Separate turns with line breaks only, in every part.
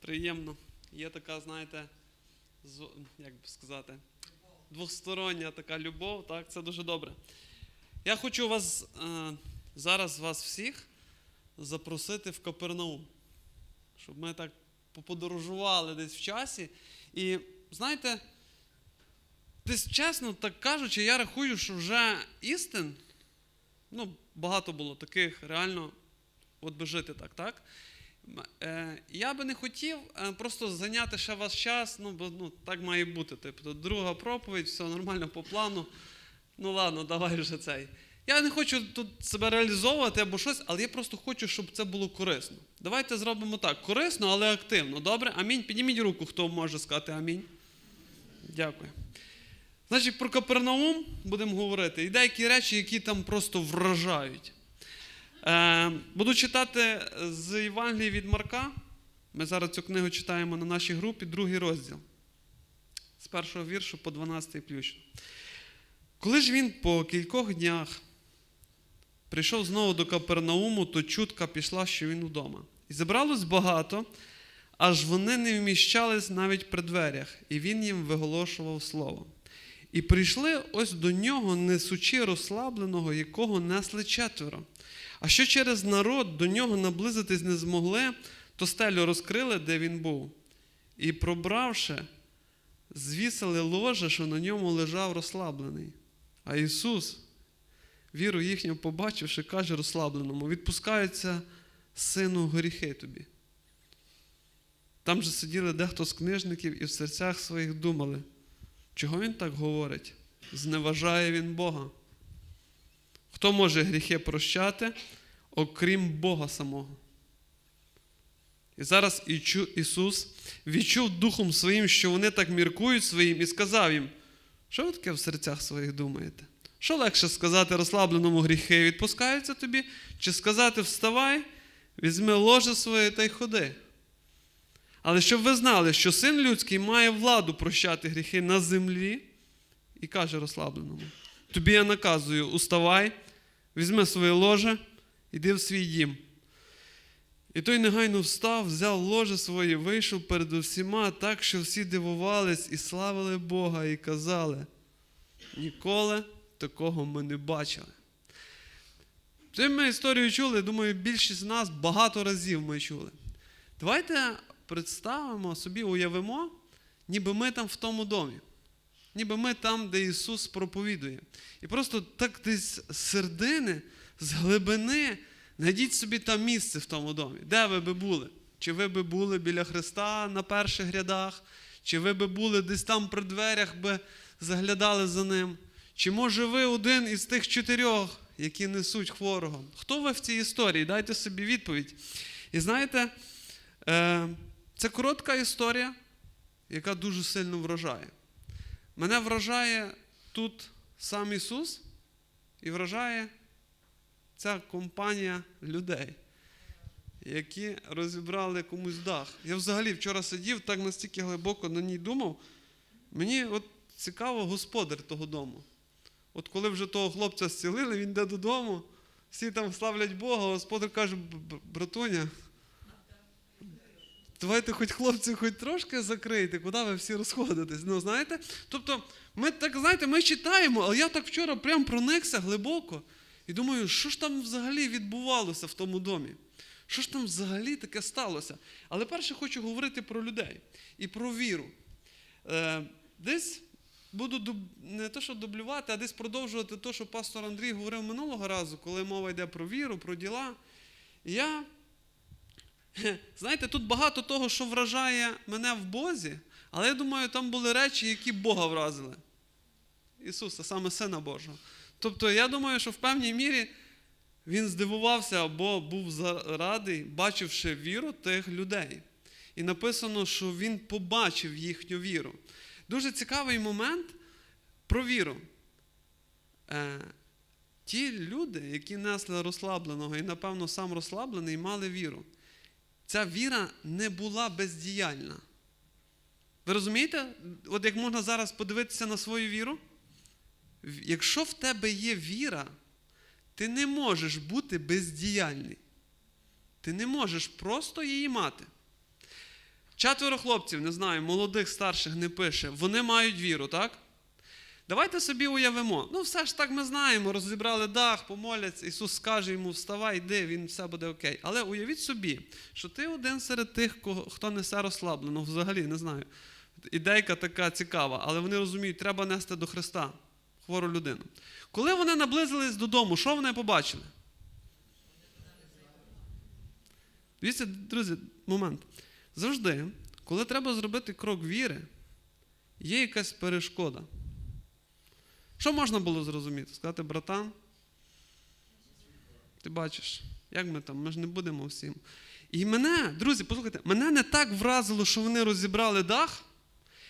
Приємно. Є така, знаєте, як би сказати, двостороння така любов, так, це дуже добре. Я хочу вас е, зараз вас всіх запросити в Капернаум, щоб ми так поподорожували десь в часі. І знаєте, десь чесно так кажучи, я рахую, що вже істин, ну, багато було таких реально, от би жити так, так? Е, я би не хотів е, просто зайняти ще ваш час, ну, бо ну, так має бути. Тобто, друга проповідь, все нормально по плану. Ну ладно, давай вже цей. Я не хочу тут себе реалізовувати або щось, але я просто хочу, щоб це було корисно. Давайте зробимо так: корисно, але активно. Добре? Амінь. Підніміть руку, хто може сказати амінь. Дякую. Значить, про Капернаум будемо говорити. І деякі речі, які там просто вражають. Е, буду читати з Євангелії від Марка. Ми зараз цю книгу читаємо на нашій групі, другий розділ. З першого віршу по 12 включно. Коли ж він по кількох днях прийшов знову до Капернауму, то чутка пішла, що він вдома. І зібралось багато, аж вони не вміщались навіть при дверях, і він їм виголошував слово. І прийшли ось до нього, несучи розслабленого, якого несли четверо. А що через народ до нього наблизитись не змогли, то стелю розкрили, де він був. І, пробравши, звісили ложе, що на ньому лежав розслаблений. А Ісус, віру їхню побачивши, каже розслабленому: відпускаються сину гріхи тобі. Там же сиділи дехто з книжників і в серцях своїх думали, чого він так говорить? Зневажає він Бога. Хто може гріхи прощати, окрім Бога самого? І зараз Ісус відчув духом своїм, що вони так міркують своїм, і сказав їм, що ви таке в серцях своїх думаєте? Що легше сказати розслабленому гріхи відпускаються тобі, чи сказати вставай, візьми ложе своє та й ходи. Але щоб ви знали, що син людський має владу прощати гріхи на землі, і каже розслабленому: Тобі я наказую, уставай, візьми своє ложе, іди в свій дім. І той негайно встав, взяв ложе своє, вийшов перед усіма, так, що всі дивувались і славили Бога, і казали: ніколи такого ми не бачили. Цю ми історію чули, думаю, більшість з нас багато разів ми чули. Давайте представимо собі, уявимо, ніби ми там в тому домі. Ніби ми там, де Ісус проповідує. І просто так десь з середини, з глибини, знайдіть собі там місце в тому домі. Де ви би були? Чи ви би були біля Христа на перших рядах, чи ви би були десь там при дверях, би заглядали за ним? Чи може ви один із тих чотирьох, які несуть хворого? Хто ви в цій історії? Дайте собі відповідь. І знаєте, е, це коротка історія, яка дуже сильно вражає. Мене вражає тут сам Ісус і вражає ця компанія людей, які розібрали комусь дах. Я взагалі вчора сидів, так настільки глибоко на ній думав. Мені от цікаво господар того дому. От коли вже того хлопця зцілили, він йде додому, всі там славлять Бога, господар каже, «Б- б- братуня, Давайте хоч хлопці, хоч трошки закрийте, куди ви всі розходитесь. Ну, знаєте? Тобто, ми так, знаєте, ми читаємо, але я так вчора прям проникся глибоко і думаю, що ж там взагалі відбувалося в тому домі? Що ж там взагалі таке сталося? Але перше хочу говорити про людей і про віру. Е, десь буду не то, що дублювати, а десь продовжувати те, що пастор Андрій говорив минулого разу, коли мова йде про віру, про діла. Я Знаєте, тут багато того, що вражає мене в Бозі, але я думаю, там були речі, які Бога вразили. Ісуса, саме Сина Божого. Тобто, я думаю, що в певній мірі він здивувався або був за- радий, бачивши віру тих людей. І написано, що він побачив їхню віру. Дуже цікавий момент про віру. Е, ті люди, які несли розслабленого, і, напевно, сам розслаблений, мали віру ця віра не була бездіяльна. Ви розумієте? От як можна зараз подивитися на свою віру? Якщо в тебе є віра, ти не можеш бути бездіяльний. Ти не можеш просто її мати. Четверо хлопців, не знаю, молодих, старших не пише, вони мають віру, так? Давайте собі уявимо. Ну, все ж так ми знаємо, розібрали дах, помоляться, Ісус скаже йому, вставай, йди, він все буде окей. Але уявіть собі, що ти один серед тих, хто несе розслаблено, взагалі не знаю. Ідейка така цікава, але вони розуміють, треба нести до Христа хвору людину. Коли вони наблизились додому, що вони побачили? Дивіться, друзі, момент. Завжди, коли треба зробити крок віри, є якась перешкода. Що можна було зрозуміти? Сказати, братан, ти бачиш, як ми там, ми ж не будемо всім. І мене, друзі, послухайте, мене не так вразило, що вони розібрали дах,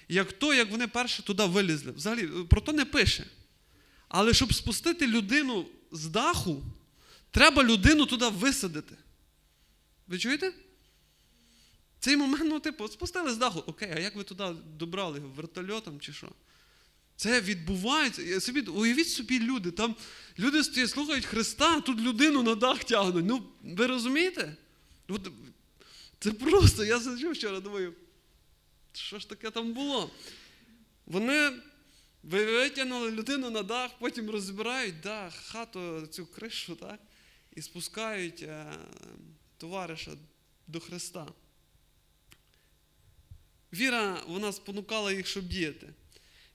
як то, як вони перше туди вилізли. Взагалі, про то не пише. Але щоб спустити людину з даху, треба людину туди висадити. Ви чуєте? Цей момент, ну, типу, спустили з даху. Окей, а як ви туди добрали вертольотом чи що? Це відбувається. Собі, уявіть собі, люди. Там люди стоять, слухають Христа, а тут людину на дах тягнуть. Ну, ви розумієте? От, це просто, я сиджу вчора, думаю, що ж таке там було? Вони витягнули людину на дах, потім розбирають дах, хату, цю кришу, так? І спускають е, товариша до Христа. Віра, вона спонукала їх, щоб діяти.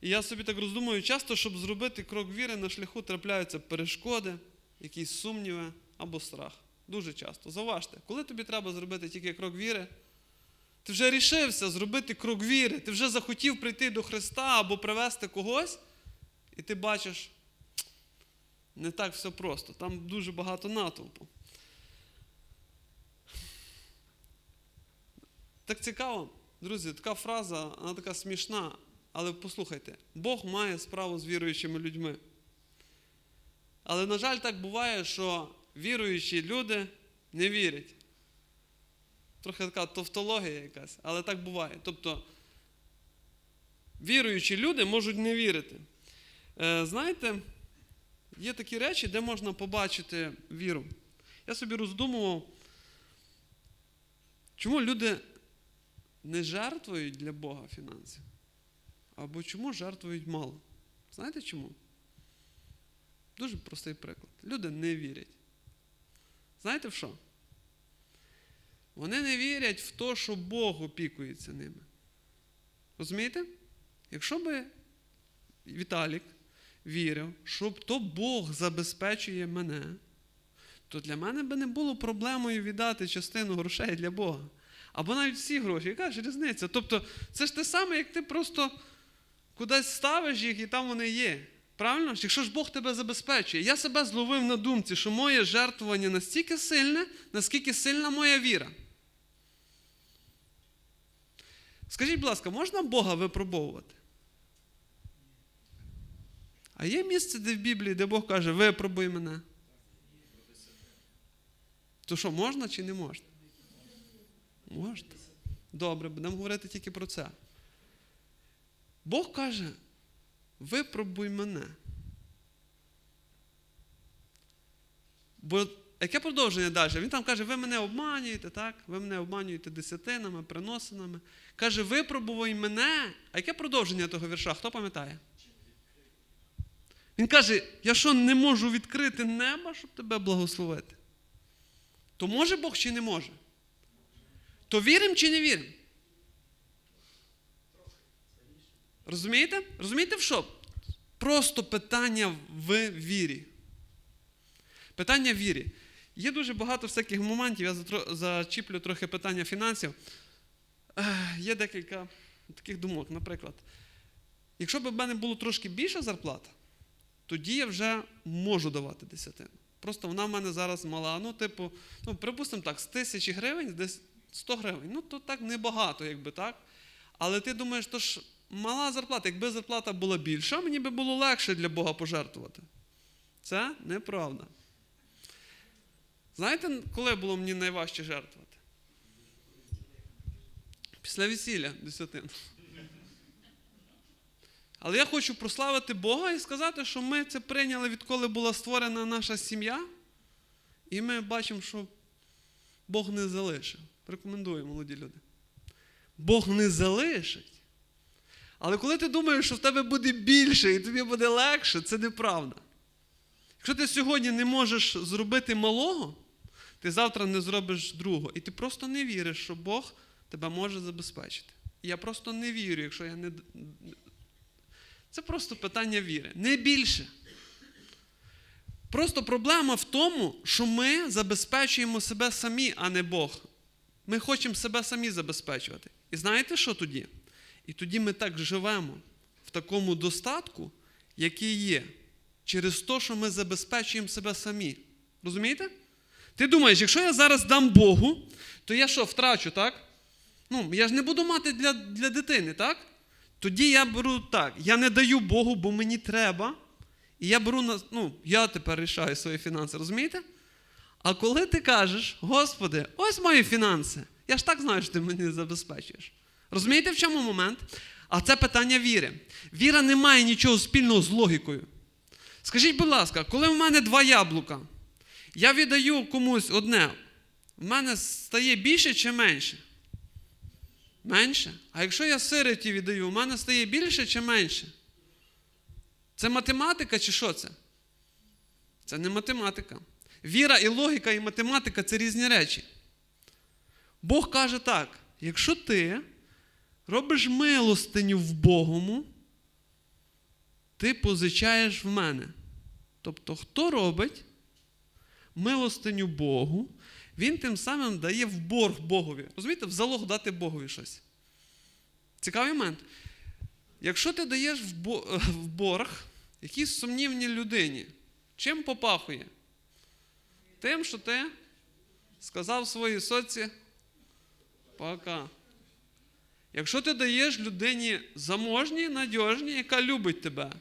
І я собі так роздумую, часто, щоб зробити крок віри, на шляху трапляються перешкоди, якісь сумніви або страх. Дуже часто. Заважте, коли тобі треба зробити тільки крок віри, ти вже рішився зробити крок віри, ти вже захотів прийти до Христа або привести когось, і ти бачиш, не так все просто. Там дуже багато натовпу. Так цікаво, друзі, така фраза, вона така смішна. Але послухайте, Бог має справу з віруючими людьми. Але, на жаль, так буває, що віруючі люди не вірять. Трохи така тавтологія якась, але так буває. Тобто, віруючі люди можуть не вірити. Е, знаєте, є такі речі, де можна побачити віру. Я собі роздумував, чому люди не жертвують для Бога фінансів? Або чому жертвують мало? Знаєте чому? Дуже простий приклад. Люди не вірять. Знаєте в що? Вони не вірять в те, що Бог опікується ними. Розумієте? Якщо би Віталік вірив, що то Бог забезпечує мене, то для мене би не було проблемою віддати частину грошей для Бога. Або навіть всі гроші. Яка ж різниця? Тобто, це ж те саме, як ти просто кудись ставиш їх і там вони є. Правильно? Якщо ж Бог тебе забезпечує, я себе зловив на думці, що моє жертвування настільки сильне, наскільки сильна моя віра. Скажіть, будь ласка, можна Бога випробовувати? А є місце, де в Біблії, де Бог каже, випробуй мене. То що, можна чи не можна? Можна. Добре, будемо говорити тільки про це. Бог каже, випробуй мене. Бо яке продовження далі? Він там каже, ви мене обманюєте, так? Ви мене обманюєте десятинами, приносинами. Каже, випробуй мене. А яке продовження того вірша? Хто пам'ятає? Він каже, я що не можу відкрити неба, щоб тебе благословити? То може Бог чи не може? То віримо чи не віримо? Розумієте? Розумієте в що? Просто питання в вірі. Питання в вірі. Є дуже багато всяких моментів, я зачіплю трохи питання фінансів. Є декілька таких думок, наприклад. Якщо б в мене було трошки більша зарплата, тоді я вже можу давати десятину. Просто вона в мене зараз мала. Ну, типу, ну, припустимо так, з тисячі гривень десь 100 гривень. Ну, то так небагато, якби так. Але ти думаєш, то ж мала зарплата. Якби зарплата була більша, мені би було легше для Бога пожертвувати. Це неправда. Знаєте, коли було мені найважче жертвувати? Після весілля десятин. Але я хочу прославити Бога і сказати, що ми це прийняли, відколи була створена наша сім'я. І ми бачимо, що Бог не залишив. Рекомендую, молоді люди. Бог не залишить. Але коли ти думаєш, що в тебе буде більше і тобі буде легше, це неправда. Якщо ти сьогодні не можеш зробити малого, ти завтра не зробиш другого. І ти просто не віриш, що Бог тебе може забезпечити. Я просто не вірю, якщо я не. Це просто питання віри. Не більше. Просто проблема в тому, що ми забезпечуємо себе самі, а не Бог. Ми хочемо себе самі забезпечувати. І знаєте, що тоді? І тоді ми так живемо в такому достатку, який є, через те, що ми забезпечуємо себе самі. Розумієте? Ти думаєш, якщо я зараз дам Богу, то я що, втрачу, так? Ну, я ж не буду мати для, для дитини, так? Тоді я беру так, я не даю Богу, бо мені треба. І я беру на. Ну, я тепер рішаю свої фінанси, розумієте? А коли ти кажеш, Господи, ось мої фінанси, я ж так знаю, що ти мені забезпечуєш. Розумієте, в чому момент? А це питання віри. Віра не має нічого спільного з логікою. Скажіть, будь ласка, коли в мене два яблука, я віддаю комусь одне, в мене стає більше чи менше? Менше. А якщо я сироті віддаю, в мене стає більше чи менше? Це математика чи що це? Це не математика. Віра і логіка, і математика це різні речі. Бог каже так: якщо ти робиш милостиню в Богому, ти позичаєш в мене. Тобто, хто робить милостиню Богу, він тим самим дає в борг Богові. Розумієте, в залог дати Богові щось. Цікавий момент. Якщо ти даєш в борг якійсь сумнівній людині, чим попахує? Тим, що ти сказав своїй соці пока. Якщо ти даєш людині заможній, надіжній, яка любить тебе,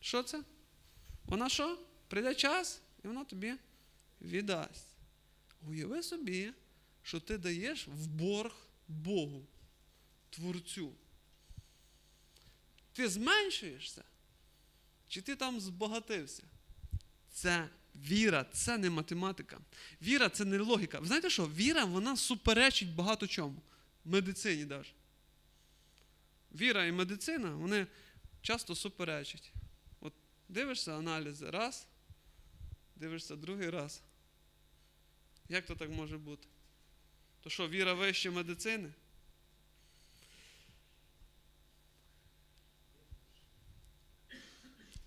що це? Вона що? Прийде час, і вона тобі віддасть. Уяви собі, що ти даєш в борг Богу, Творцю. Ти зменшуєшся? Чи ти там збагатився? Це віра, це не математика. Віра це не логіка. Ви знаєте що? Віра, вона суперечить багато чому. Медицині навіть. Віра і медицина, вони часто суперечать. От дивишся аналізи раз, дивишся другий раз. Як то так може бути? То що, віра вище медицини?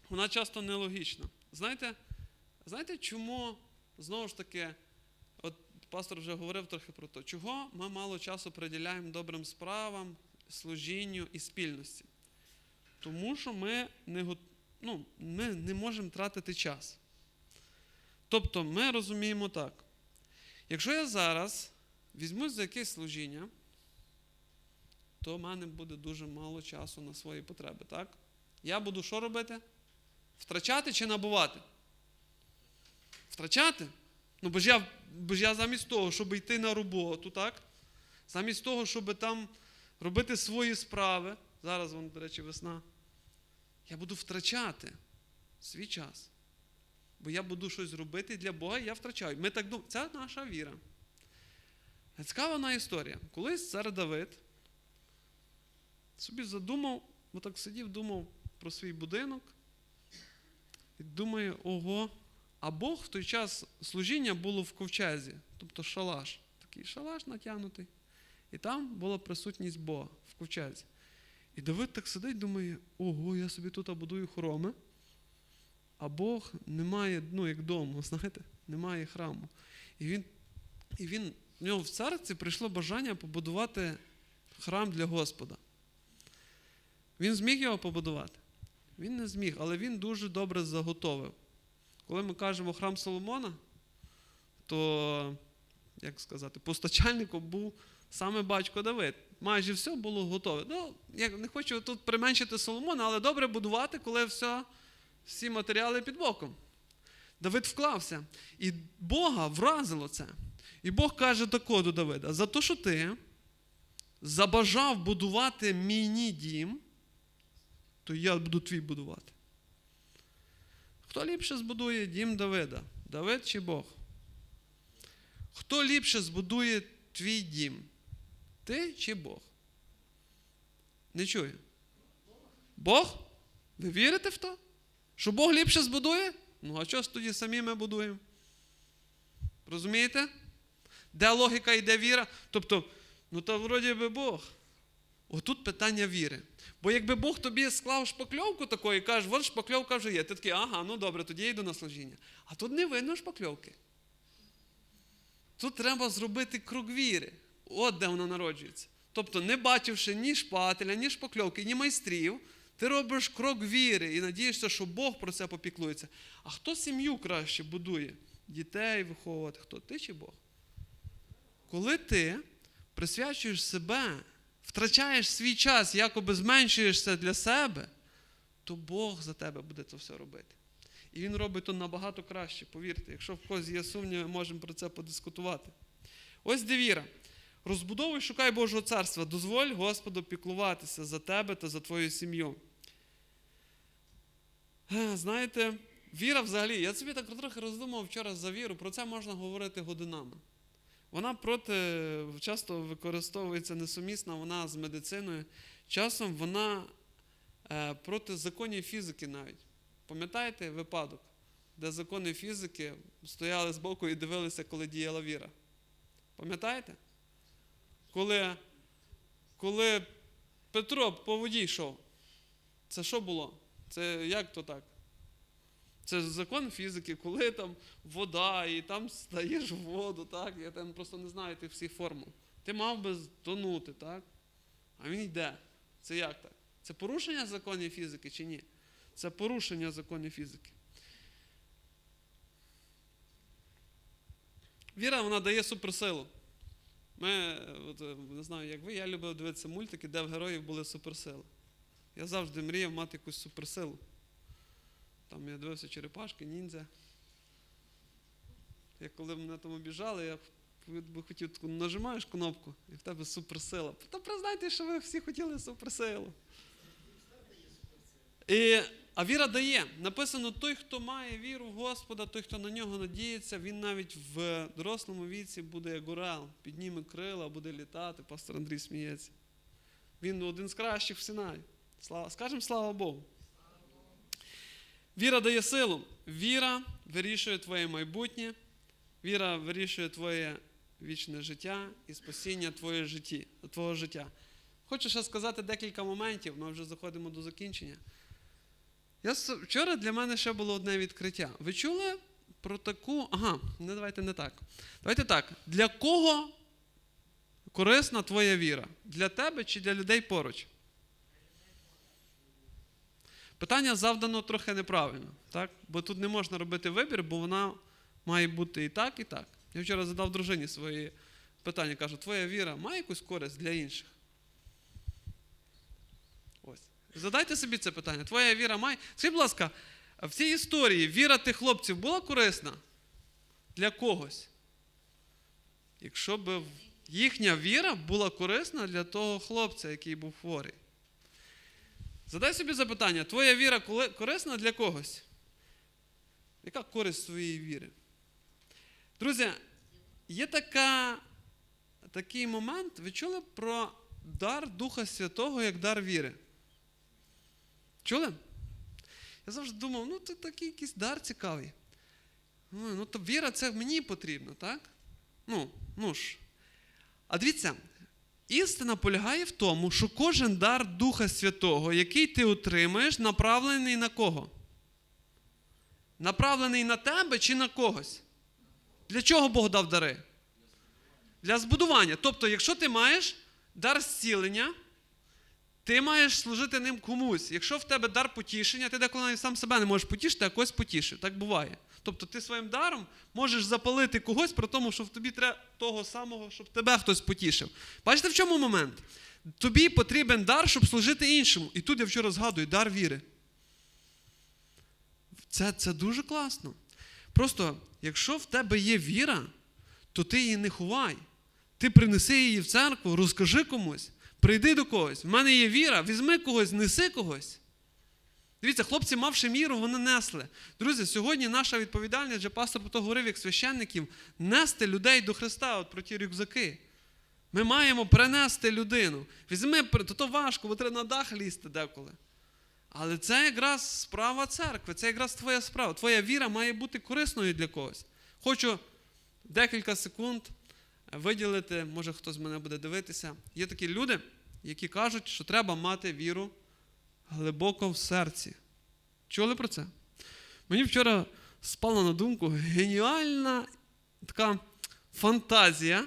Вона часто нелогічна. Знаєте, знаєте, чому, знову ж таки, от пастор вже говорив трохи про те, чого ми мало часу приділяємо добрим справам, служінню і спільності? Тому що ми не ну, ми не можемо тратити час. Тобто ми розуміємо так. Якщо я зараз візьмусь за якесь служіння, то в мене буде дуже мало часу на свої потреби. так? Я буду що робити? Втрачати чи набувати? Втрачати? Ну, бо ж я бо ж я замість того, щоб йти на роботу, так? Замість того, щоб там робити свої справи, зараз вон, до речі, весна, я буду втрачати свій час. Бо я буду щось робити для Бога, і я втрачаю. Ми так думаємо, Це наша віра. Цікава одна історія. Колись цар Давид собі задумав, бо так сидів, думав про свій будинок. І думає, ого, а Бог в той час служіння було в ковчезі, тобто шалаш. Такий шалаш натягнутий. І там була присутність Бога в ковчезі. І Давид так сидить, думає, ого, я собі тут будую хороми, а Бог не має, ну, як дому, знаєте, немає храму. І він, і він, в нього в царці прийшло бажання побудувати храм для Господа. Він зміг його побудувати? Він не зміг, але він дуже добре заготовив. Коли ми кажемо храм Соломона, то, як сказати, постачальником був саме батько Давид. Майже все було готове. Ну, я не хочу тут применшити Соломона, але добре будувати, коли все, всі матеріали під боком. Давид вклався. І Бога вразило це. І Бог каже тако до Давида: за те, що ти забажав будувати мій дім, то я буду твій будувати. Хто ліпше збудує дім Давида? Давид чи Бог? Хто ліпше збудує твій дім? Ти чи Бог? Не чую. Бог? Ви вірите в то? Що Бог ліпше збудує? Ну, а що ж тоді самі ми будуємо? Розумієте? Де логіка і де віра? Тобто, ну то вроді би Бог. Отут питання віри. Бо якби Бог тобі склав шпакльовку таку і каже, от шпакльовка вже є. Ти такий, ага, ну добре, тоді я йду на служіння. А тут не видно шпакльовки. Тут треба зробити крок віри. От де воно народжується. Тобто, не бачивши ні шпателя, ні шпакльовки, ні майстрів, ти робиш крок віри і надієшся, що Бог про це попіклується. А хто сім'ю краще будує? Дітей виховувати? Хто? Ти чи Бог? Коли ти присвячуєш себе, втрачаєш свій час, якоби зменшуєшся для себе, то Бог за тебе буде це все робити. І Він робить то набагато краще, повірте. Якщо в когось є сумніви, можемо про це подискутувати. Ось де віра. Розбудовуй, шукай Божого царства, дозволь Господу піклуватися за тебе та за твою сім'ю. Е, Знаєте, віра взагалі, я собі так трохи роздумав вчора за віру, про це можна говорити годинами. Вона проти, часто використовується несумісна, вона з медициною. Часом вона е, проти законів фізики навіть. Пам'ятаєте випадок, де закони фізики стояли збоку і дивилися, коли діяла віра? Пам'ятаєте? Коли, коли Петро по воді йшов, це що було? Це як то так? Це закон фізики, коли там вода, і там стаєш в воду, так? Я там просто не знаю тих всіх формул. Ти мав би тонути, так? А він йде. Це як так? Це порушення законів фізики чи ні? Це порушення законів фізики. Віра вона дає суперсилу. Ми, от, е, не знаю, як ви, я любив дивитися мультики, де в героїв були суперсили. Я завжди мріяв мати якусь суперсилу. Там я дивився черепашки, ніндзя. Я коли мене там обіжали, я би хотів таку нажимаєш кнопку, і в тебе суперсила. Та признайте, що ви всі хотіли суперсилу. І, а віра дає. Написано, той, хто має віру в Господа, той, хто на нього надіється, він навіть в дорослому віці буде як орел, підніме крила, буде літати. Пастор Андрій сміється. Він один з кращих в Синаї. Слава, скажемо слава Богу. Віра дає силу. Віра вирішує твоє майбутнє, віра вирішує твоє вічне життя і спасіння твоє житті, твого життя. Хочу ще сказати декілька моментів, ми вже заходимо до закінчення. Я, вчора для мене ще було одне відкриття. Ви чули про таку. Ага, не давайте не так. Давайте так. Для кого корисна твоя віра? Для тебе чи для людей поруч? Питання завдано трохи неправильно, так? бо тут не можна робити вибір, бо вона має бути і так, і так. Я вчора задав дружині свої питання, кажу, твоя віра має якусь користь для інших? Ось. Задайте собі це питання. Твоя віра має. Скажіть, будь ласка, в цій історії віра тих хлопців була корисна для когось? Якщо б їхня віра була корисна для того хлопця, який був хворий. Задай собі запитання, твоя віра корисна для когось? Яка користь твоєї віри? Друзі, є така, такий момент, ви чули про дар Духа Святого як дар віри? Чули? Я завжди думав, ну це такий якийсь дар цікавий. Ну, ну то віра це мені потрібно, так? Ну, ну ж. А дивіться, істина полягає в тому, що кожен дар Духа Святого, який ти отримаєш, направлений на кого? Направлений на тебе чи на когось? Для чого Бог дав дари? Для збудування. Тобто, якщо ти маєш дар зцілення, ти маєш служити ним комусь. Якщо в тебе дар потішення, ти деколи навіть сам себе не можеш потішити, а когось потішив. Так буває. Тобто ти своїм даром можеш запалити когось, при тому, що в тобі треба того самого, щоб тебе хтось потішив. Бачите, в чому момент? Тобі потрібен дар, щоб служити іншому. І тут я вчора згадую дар віри. Це, це дуже класно. Просто, якщо в тебе є віра, то ти її не ховай. Ти принеси її в церкву, розкажи комусь, прийди до когось. В мене є віра, візьми когось, неси когось. Дивіться, хлопці, мавши міру, вони несли. Друзі, сьогодні наша відповідальність, вже пастор про то говорив як священників, нести людей до Христа, от про ті рюкзаки. Ми маємо принести людину. Візьми, то, то важко, бо треба на дах лізти деколи. Але це якраз справа церкви, це якраз твоя справа. Твоя віра має бути корисною для когось. Хочу декілька секунд виділити, може хтось мене буде дивитися. Є такі люди, які кажуть, що треба мати віру глибоко в серці. Чули про це? Мені вчора спала на думку геніальна така фантазія,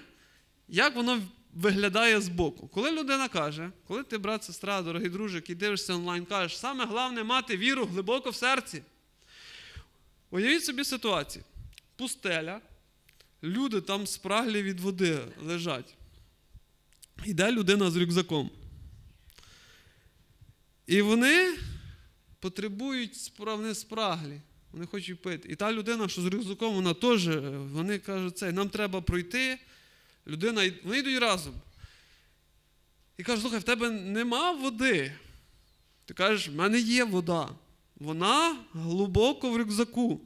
як воно виглядає збоку. Коли людина каже, коли ти, брат, сестра, дорогий дружик, і дивишся онлайн, кажеш, саме головне мати віру глибоко в серці. Уявіть собі ситуацію. Пустеля, люди там спраглі від води лежать. Йде людина з рюкзаком. І вони потребують спра- вони спраглі. Вони хочуть пити. І та людина, що з рюкзаком, вона теж, е, вони кажуть, це, нам треба пройти. Людина, вони йдуть разом. І кажуть, слухай, в тебе нема води. Ти кажеш, в мене є вода. Вона глибоко в рюкзаку.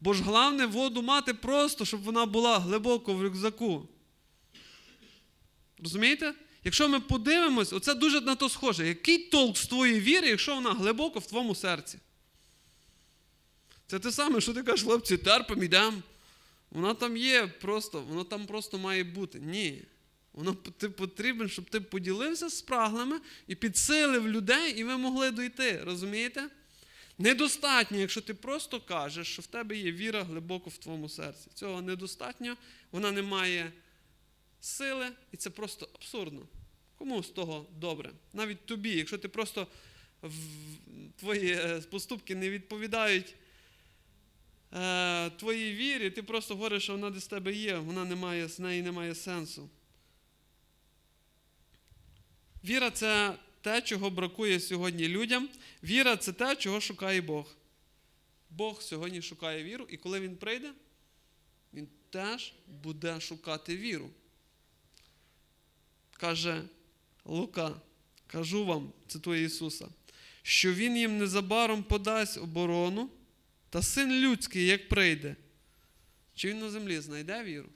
Бо ж головне воду мати просто, щоб вона була глибоко в рюкзаку. Розумієте? Якщо ми подивимось, оце дуже на то схоже. Який толк з твоєї віри, якщо вона глибоко в твоєму серці? Це те саме, що ти кажеш, хлопці, терпимо, йдемо. Вона там є просто, воно там просто має бути. Ні. Воно ти потрібен, щоб ти поділився з праглами і підсилив людей, і ви могли дойти. Розумієте? Недостатньо, якщо ти просто кажеш, що в тебе є віра глибоко в твоєму серці. Цього недостатньо, вона не має сили, і це просто абсурдно. Кому з того добре? Навіть тобі, якщо ти просто твої е, поступки не відповідають е, твоїй вірі, ти просто говориш, що вона десь тебе є, вона не має, з неї немає сенсу. Віра це те, чого бракує сьогодні людям. Віра це те, чого шукає Бог. Бог сьогодні шукає віру, і коли Він прийде, Він теж буде шукати віру. Каже Лука, кажу вам, цитує Ісуса, що Він їм незабаром подасть оборону, та син людський, як прийде, чи він на землі знайде віру?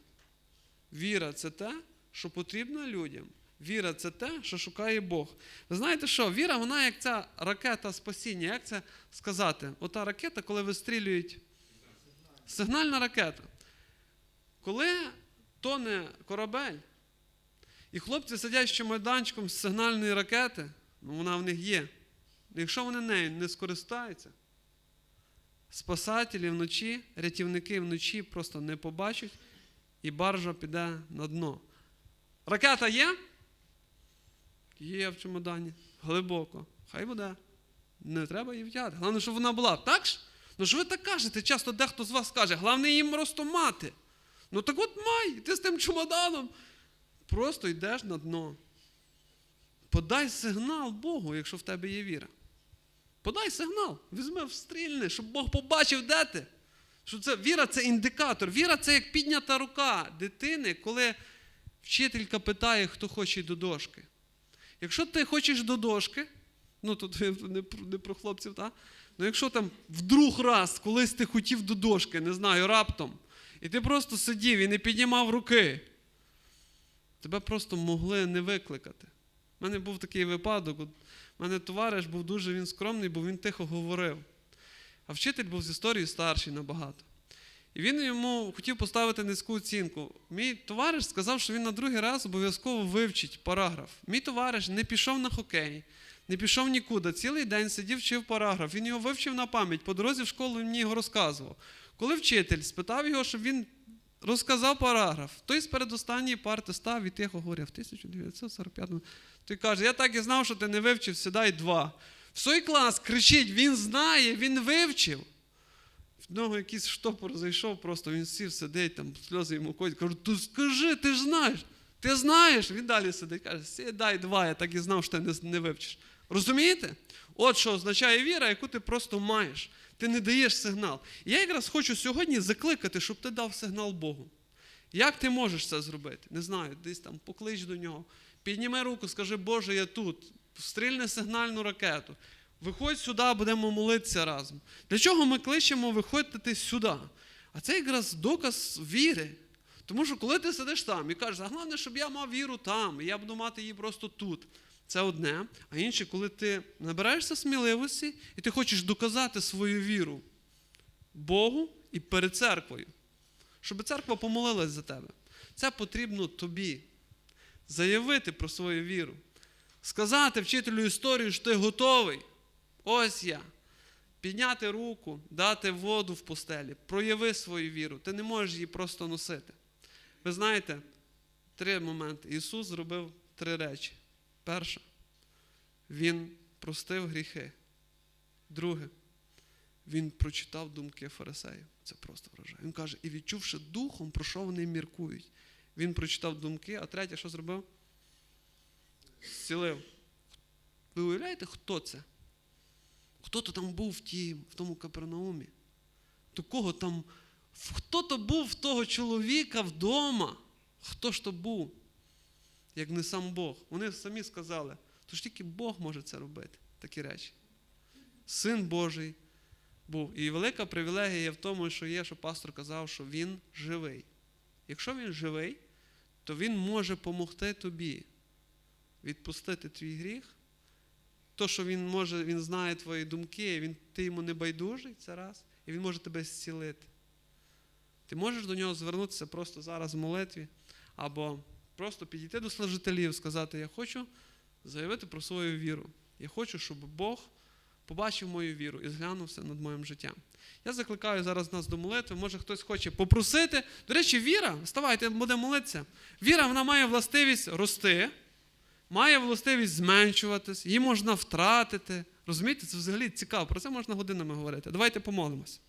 Віра це те, що потрібно людям. Віра це те, що шукає Бог. Ви знаєте що? Віра, вона як ця ракета спасіння. Як це сказати? Ота ракета, коли вистрілюють. Сигнальна ракета. Коли тоне корабель, і хлопці сидять ще майданчиком з сигнальної ракети, ну вона в них є. Якщо вони нею не скористаються, спасателі вночі, рятівники вночі просто не побачать, і баржа піде на дно. Ракета є? Є в чемодані. Глибоко. Хай буде. Не треба її втягати. Головне, щоб вона була. Так ж? Ну ж ви так кажете, часто дехто з вас каже, головне їм просто мати. Ну так от май, ти з тим чемоданом. Просто йдеш на дно. Подай сигнал Богу, якщо в тебе є віра. Подай сигнал, візьми встрільне, щоб Бог побачив, де ти. Що це віра це індикатор. Віра це як піднята рука дитини, коли вчителька питає, хто хоче до дошки. Якщо ти хочеш до дошки, ну тут не, про- не про хлопців, так? Ну якщо там вдруг раз колись ти хотів до дошки, не знаю, раптом, і ти просто сидів і не піднімав руки, тебе просто могли не викликати. У мене був такий випадок. У мене товариш був дуже він скромний, бо він тихо говорив. А вчитель був з історії старший набагато. І він йому хотів поставити низьку оцінку. Мій товариш сказав, що він на другий раз обов'язково вивчить параграф. Мій товариш не пішов на хокей, не пішов нікуди. Цілий день сидів, вчив параграф. Він його вивчив на пам'ять. По дорозі в школу він мені його розказував. Коли вчитель спитав його, щоб він розказав параграф, той з передостанньої парти став і тихо говорив, в 1945 той каже, я так і знав, що ти не вивчив, сідай два. Всій клас кричить, він знає, він вивчив. В нього якийсь штопор зайшов, просто він сів, сидить, там сльози йому ходять. Кажу, то скажи, ти ж знаєш. Ти знаєш. Він далі сидить, каже, сідай два, я так і знав, що ти не, не вивчиш. Розумієте? От що означає віра, яку ти просто маєш. Ти не даєш сигнал. Я якраз хочу сьогодні закликати, щоб ти дав сигнал Богу. Як ти можеш це зробити? Не знаю, десь там поклич до нього. Підніми руку, скажи, Боже, я тут. Стрільни сигнальну ракету. Виходь сюди, будемо молитися разом. Для чого ми кличемо виходити сюди? А це якраз доказ віри. Тому що коли ти сидиш там і кажеш, а головне, щоб я мав віру там, і я буду мати її просто тут. Це одне. А інше, коли ти набираєшся сміливості і ти хочеш доказати свою віру Богу і перед церквою, щоб церква помолилась за тебе. Це потрібно тобі заявити про свою віру, сказати вчителю історії, що ти готовий. Ось я. Підняти руку, дати воду в постелі, прояви свою віру. Ти не можеш її просто носити. Ви знаєте, три моменти. Ісус зробив три речі. Перше, Він простив гріхи. Друге, Він прочитав думки фарисеїв. Це просто вражає. Він каже, і відчувши духом, про що вони міркують. Він прочитав думки, а третє, що зробив? Зцілив. Ви уявляєте, хто це? Хто то там був в, тій, в тому Капернаумі? До кого там? Хто то був в того чоловіка вдома? Хто ж то був? Як не сам Бог. Вони самі сказали, то ж тільки Бог може це робити, такі речі. Син Божий був. І велика привілегія в тому, що є, що пастор казав, що він живий. Якщо він живий, то він може допомогти тобі відпустити твій гріх. То, що він може, він знає твої думки, він, ти йому не байдужий, це раз, і він може тебе зцілити. Ти можеш до нього звернутися просто зараз в молитві, або просто підійти до служителів, сказати: Я хочу заявити про свою віру. Я хочу, щоб Бог побачив мою віру і зглянувся над моїм життям. Я закликаю зараз нас до молитви. Може хтось хоче попросити. До речі, віра, вставайте, будемо молитися. Віра вона має властивість рости, має властивість зменшуватись, її можна втратити. Розумієте, це взагалі цікаво. Про це можна годинами говорити. Давайте помолимось.